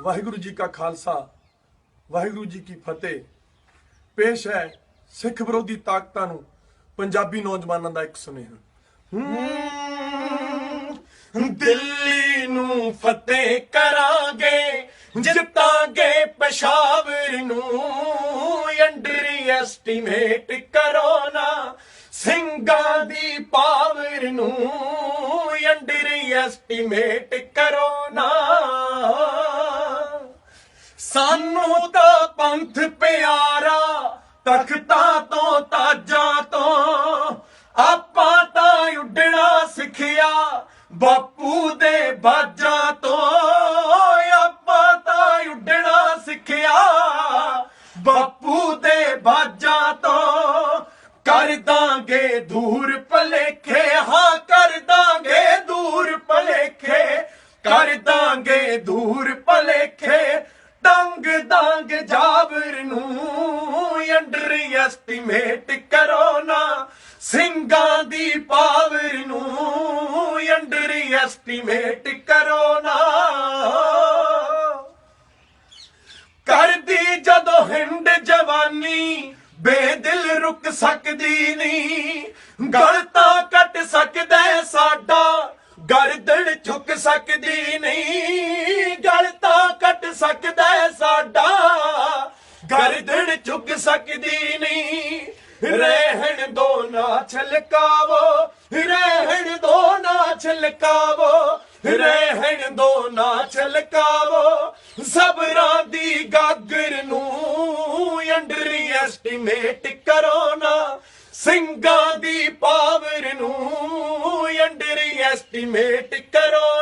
ਵਾਹਿਗੁਰੂ ਜੀ ਕਾ ਖਾਲਸਾ ਵਾਹਿਗੁਰੂ ਜੀ ਕੀ ਫਤਿਹ। ਪੇਸ਼ ਹੈ ਸਿੱਖ ਵਿਰੋਧੀ ਤਾਕਤਾਂ ਨੂੰ ਪੰਜਾਬੀ ਨੌਜਵਾਨਾਂ ਦਾ ਇੱਕ ਸੁਨੇਹਾ। ਹਮ, ਦਿੱਲੀ ਨੂੰ ਫਤਿਹ ਕਰਾਂਗੇ ਜਿੱਤਾਂਗੇ ਪਸ਼ਾਵਰ ਨੂੰ। ਅੰਡਰ ਐਸਟੀਮੇਟ ਕਰੋ ਨਾ ਸਿੰਘਾਂ ਦੀ ਪਾਵਰ ਨੂੰ। ਅੰਡਰ ਐਸਟੀਮੇਟ ਕਰੋ ਨਾ ਸਾਨੂੰ ਤਾਂ ਪੰਥ ਪਿਆਰਾ, ਤਖਤਾਂ ਤੋਂ ਤਾਜਾਂ ਤੋਂ। ਆਪਾਂ ਤਾਂ ਉੱਡਣਾ ਸਿੱਖਿਆ ਬਾਪੂ ਦੇ ਬਾਜਾਂ ਤੋਂ। ਆਪਾਂ ਤਾਂ ਉੱਡਣਾ ਸਿੱਖਿਆ ਬਾਪੂ ਦੇ ਬਾਜਾਂ ਤੋਂ। ਕਰ ਦਾਂਗੇ ਦੂਰ ਭਲੇਖੇ, ਹਾਂ, ਕਰ ਦਾਂਗੇ ਦੂਰ ਭਲੇਖੇ। ਕਰ ਦਾਂਗੇ ਦੂਰ ਡੰਗ ਜਾਬਰ ਨੂੰ, ਅੰਡਰ ਐਸਟੀਮੇਟ ਕਰੋ ਨਾ। ਸਿੰਘਾਂ ਦੀ ਪਾਵਰ ਨੂੰ, ਅੰਡਰ ਐਸਟੀਮੇਟ ਕਰੋ ਨਾ। ਕਰਦੀ ਜਦੋਂ ਹਿੰਡ ਜਵਾਨੀ, ਬੇਦਿਲ ਰੁਕ ਸਕਦੀ ਨਹੀਂ। ਗਲਤਾਂ ਕੱਟ ਸਕਦਾ ਸਾਡਾ, ਗਰਦਨ ਝੁਕ ਸਕਦੀ ਨਹੀਂ। ਗਲਤਾਂ ਕੱਟ ਸਕਦਾ ਸਾਡਾ ਗਰਦਨ ਝੁਕ ਸਕਦੀ ਨਹੀਂ। ਰਹਿਣ ਦੋ ਨਾ ਛਲਕਾਵੋ, ਰਹਿਣ ਦੋ ਨਾ ਛਲਕਾਵੋ, ਰਹਿਣ ਦੋ ਨਾ ਛਲਕਾਵੋ। ਸਬਰਾਂ ਦੀ ਗਾਗਰ ਨੂੰ ਅੰਡਰ ਐਸਟੀਮੇਟ ਕਰੋ ਨਾ। ਸਿੰਘਾਂ ਦੀ ਪਾਵਰ ਨੂੰ ਅੰਡਰ ਐਸਟੀਮੇਟ ਕਰੋ